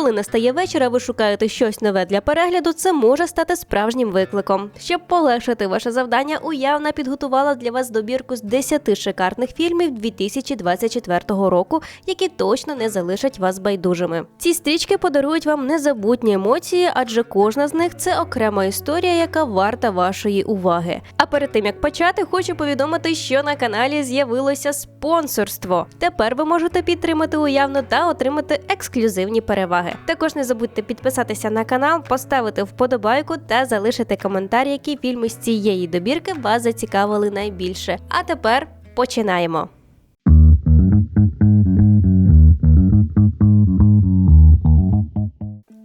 Коли настає вечір, а ви шукаєте щось нове для перегляду, це може стати справжнім викликом. Щоб полегшити ваше завдання, уявна підготувала для вас добірку з 10 шикарних фільмів 2024 року, які точно не залишать вас байдужими. Ці стрічки подарують вам незабутні емоції, адже кожна з них це окрема історія, яка варта вашої уваги. А перед тим як почати, хочу повідомити, що на каналі з'явилося спонсорство. Тепер ви можете підтримати уявно та отримати ексклюзивні переваги. Також не забудьте підписатися на канал, поставити вподобайку та залишити коментар, які фільми з цієї добірки вас зацікавили найбільше. А тепер починаємо.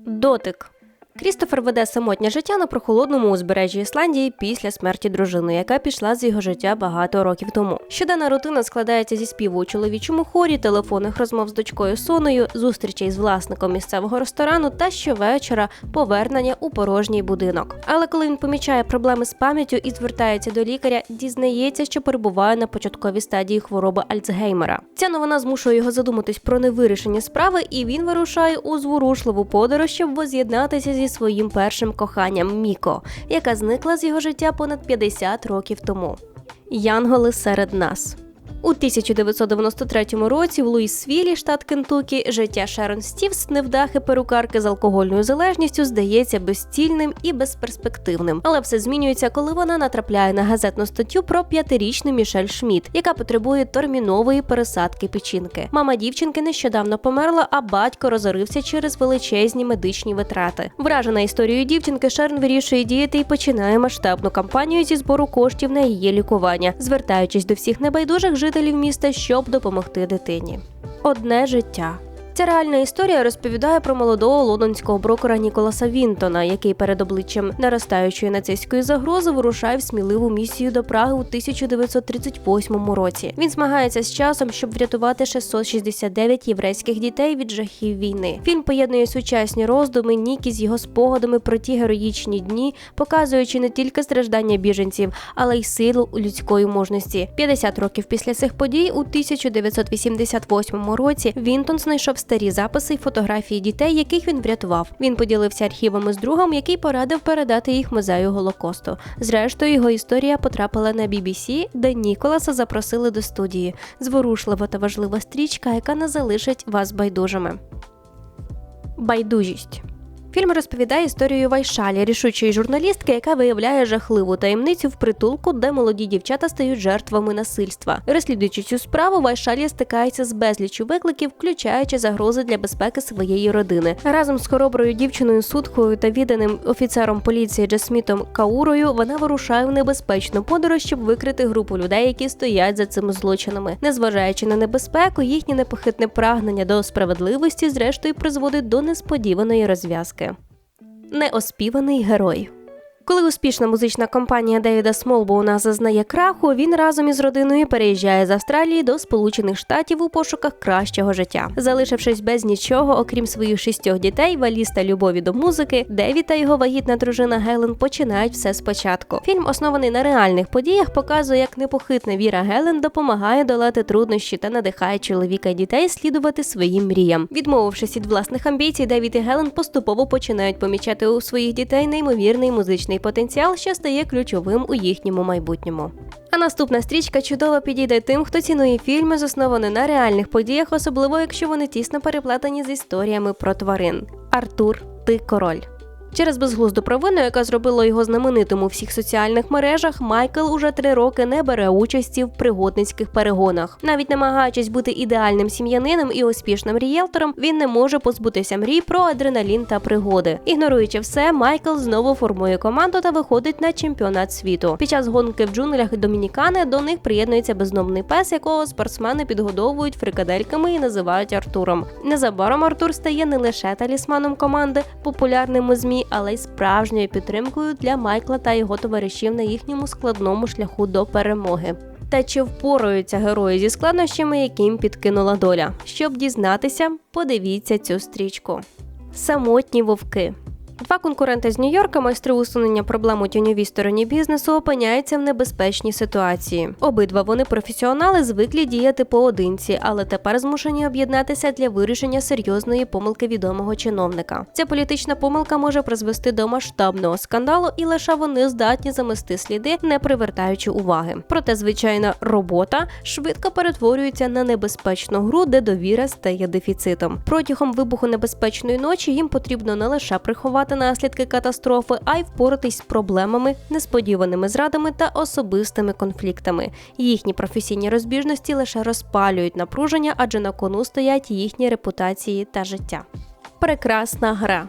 Дотик. Крістофер веде самотнє життя на прохолодному узбережжі Ісландії після смерті дружини, яка пішла з його життя багато років тому. Щоденна рутина складається зі співу у чоловічому хорі, телефонних розмов з дочкою Соною, зустрічей з власником місцевого ресторану та щовечора повернення у порожній будинок. Але коли він помічає проблеми з пам'яттю і звертається до лікаря, дізнається, що перебуває на початковій стадії хвороби Альцгеймера. Ця новина змушує його задуматись про невирішення справи, і він вирушає у зворушливу подорож, щоб воз'єднатися зі своїм першим коханням Міко, яка зникла з його життя понад 50 років тому. Янголи серед нас. У 1993 році в Луїсвілі, штат Кентукі, життя Шерон Стівс, невдахи перукарки з алкогольною залежністю, здається безцільним і безперспективним. Але все змінюється, коли вона натрапляє на газетну статтю про п'ятирічну Мішель Шміт, яка потребує термінової пересадки печінки. Мама дівчинки нещодавно померла, а батько розорився через величезні медичні витрати. Вражена історією дівчинки, Шерон вирішує діяти і починає масштабну кампанію зі збору коштів на її лікування, звертаючись до всіх небайдужих жителів міста, щоб допомогти дитині. Одне життя. Ця реальна історія розповідає про молодого лондонського брокера Ніколаса Вінтона, який перед обличчям наростаючої нацистської загрози вирушає в сміливу місію до Праги у 1938 році. Він змагається з часом, щоб врятувати 669 єврейських дітей від жахів війни. Фільм поєднує сучасні роздуми Нікі з його спогадами про ті героїчні дні, показуючи не тільки страждання біженців, але й силу людської мужності. 50 років після цих подій, у 1988 році, Вінтон знайшов старі записи й фотографії дітей, яких він врятував. Він поділився архівами з другом, який порадив передати їх музею Голокосту. Зрештою, його історія потрапила на BBC, де Ніколаса запросили до студії. Зворушлива та важлива стрічка, яка не залишить вас байдужими. Байдужість. Фільм розповідає історію Вайшалі, рішучої журналістки, яка виявляє жахливу таємницю в притулку, де молоді дівчата стають жертвами насильства. Розслідуючи цю справу, Вайшалі стикається з безліччю викликів, включаючи загрози для безпеки своєї родини. Разом з хороброю дівчиною Судхою та відданим офіцером поліції Джасмітом Каурою вона вирушає в небезпечну подорож, щоб викрити групу людей, які стоять за цими злочинами. Незважаючи на небезпеку, їхнє непохитне прагнення до справедливості, зрештою, призводить до несподіваної розв'язки. Неоспіваний герой. Коли успішна музична компанія Девіда Смолбоуна зазнає краху, він разом із родиною переїжджає з Австралії до Сполучених Штатів у пошуках кращого життя. Залишившись без нічого, окрім своїх шістьох дітей, валіз та любові до музики, Деві та його вагітна дружина Гелен починають все спочатку. Фільм, оснований на реальних подіях, показує, як непохитна віра Гелен допомагає долати труднощі та надихає чоловіка і дітей слідувати своїм мріям. Відмовившись від власних амбіцій, Девід і Гелен поступово починають помічати у своїх дітей неймовірний музичний потенціал, що стає ключовим у їхньому майбутньому. А наступна стрічка чудово підійде тим, хто цінує фільми, засновані на реальних подіях, особливо якщо вони тісно переплетені з історіями про тварин. Артур, ти король. Через безглузду провину, яка зробила його знаменитим у всіх соціальних мережах, Майкл уже три роки не бере участі в пригодницьких перегонах. Навіть намагаючись бути ідеальним сім'янином і успішним рієлтором, він не може позбутися мрій про адреналін та пригоди. Ігноруючи все, Майкл знову формує команду та виходить на чемпіонат світу. Під час гонки в джунглях Домінікани до них приєднується безномний пес, якого спортсмени підгодовують фрикадельками і називають Артуром. Незабаром Артур стає не лише талісманом команди, популярним у змі але й справжньою підтримкою для Майкла та його товаришів на їхньому складному шляху до перемоги. Та чи впораються герої зі складнощами, яким підкинула доля? Щоб дізнатися, подивіться цю стрічку. Самотні вовки. Два конкуренти з Нью-Йорка, майстри усунення проблем у тіньовій стороні бізнесу, опиняються в небезпечній ситуації. Обидва вони професіонали звиклі діяти поодинці, але тепер змушені об'єднатися для вирішення серйозної помилки відомого чиновника. Ця політична помилка може призвести до масштабного скандалу, і лише вони здатні замести сліди, не привертаючи уваги. Проте звичайна робота швидко перетворюється на небезпечну гру, де довіра стає дефіцитом. Протягом вибуху небезпечної ночі їм потрібно не лише приховати наслідки катастрофи, а й впоратись з проблемами, несподіваними зрадами та особистими конфліктами. Їхні професійні розбіжності лише розпалюють напруження, адже на кону стоять їхні репутації та життя. Прекрасна гра.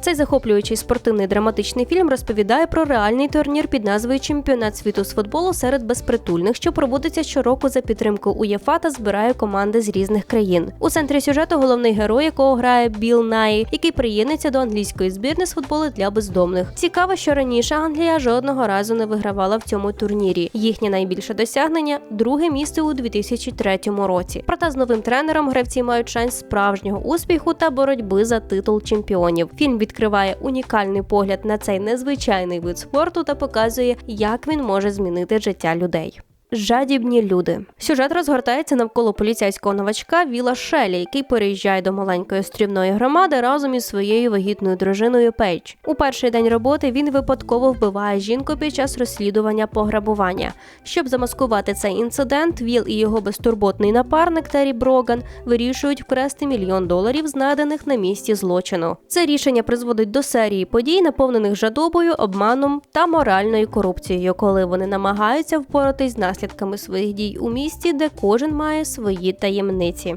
Цей захоплюючий спортивний драматичний фільм розповідає про реальний турнір під назвою Чемпіонат світу з футболу серед безпритульних, що проводиться щороку за підтримку УЄФА та збирає команди з різних країн. У центрі сюжету головний герой, якого грає Біл Наї, який приєднується до англійської збірни з футболу для бездомних. Цікаво, що раніше Англія жодного разу не вигравала в цьому турнірі. Їхнє найбільше досягнення друге місце у 2003 році. Проте з новим тренером гравці мають шанс справжнього успіху та боротьби за титул чемпіонів. Фільм відкриває унікальний погляд на цей незвичайний вид спорту та показує, як він може змінити життя людей. Жадібні люди. Сюжет розгортається навколо поліцейського новачка Віла Шелі, який переїжджає до маленької острівної громади разом із своєю вагітною дружиною Пейдж. У перший день роботи він випадково вбиває жінку під час розслідування пограбування. Щоб замаскувати цей інцидент, Віл і його безтурботний напарник Террі Броган вирішують вкрасти мільйон доларів, знайдених на місці злочину. Це рішення призводить до серії подій, наповнених жадобою, обманом та моральною корупцією, коли вони намагаються впоратись з наслідками своїх дій у місті, де кожен має свої таємниці.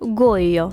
Гойо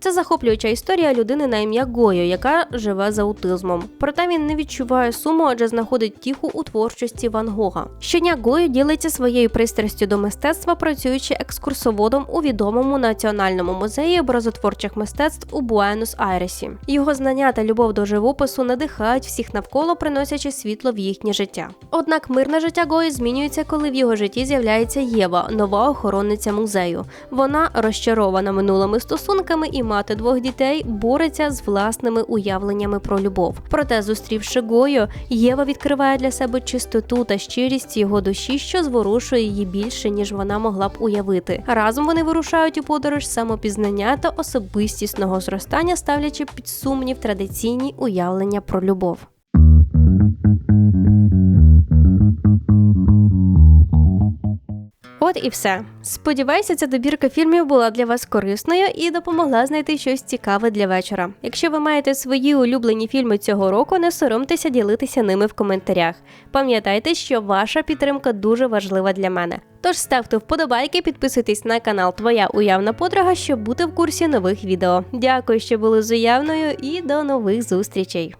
це захоплююча історія людини на ім'я Гойо, яка живе з аутизмом. Проте він не відчуває суму, адже знаходить тіху у творчості Ван Гога. Щодня Гойо ділиться своєю пристрастю до мистецтва, працюючи екскурсоводом у відомому національному музеї образотворчих мистецтв у Буенос-Айресі. Його знання та любов до живопису надихають всіх навколо, приносячи світло в їхнє життя. Однак мирне життя Гої змінюється, коли в його житті з'являється Єва, нова охоронниця музею. Вона розчарована минулими стосунками і мати двох дітей бореться з власними уявленнями про любов. Проте, зустрівши Гою, Єва відкриває для себе чистоту та щирість його душі, що зворушує її більше, ніж вона могла б уявити. Разом вони вирушають у подорож самопізнання та особистісного зростання, ставлячи під сумнів традиційні уявлення про любов. От і все. Сподіваюся, ця добірка фільмів була для вас корисною і допомогла знайти щось цікаве для вечора. Якщо ви маєте свої улюблені фільми цього року, не соромтеся ділитися ними в коментарях. Пам'ятайте, що ваша підтримка дуже важлива для мене. Тож ставте вподобайки, підписуйтесь на канал Твоя уявна подруга, щоб бути в курсі нових відео. Дякую, що були з уявною, і до нових зустрічей!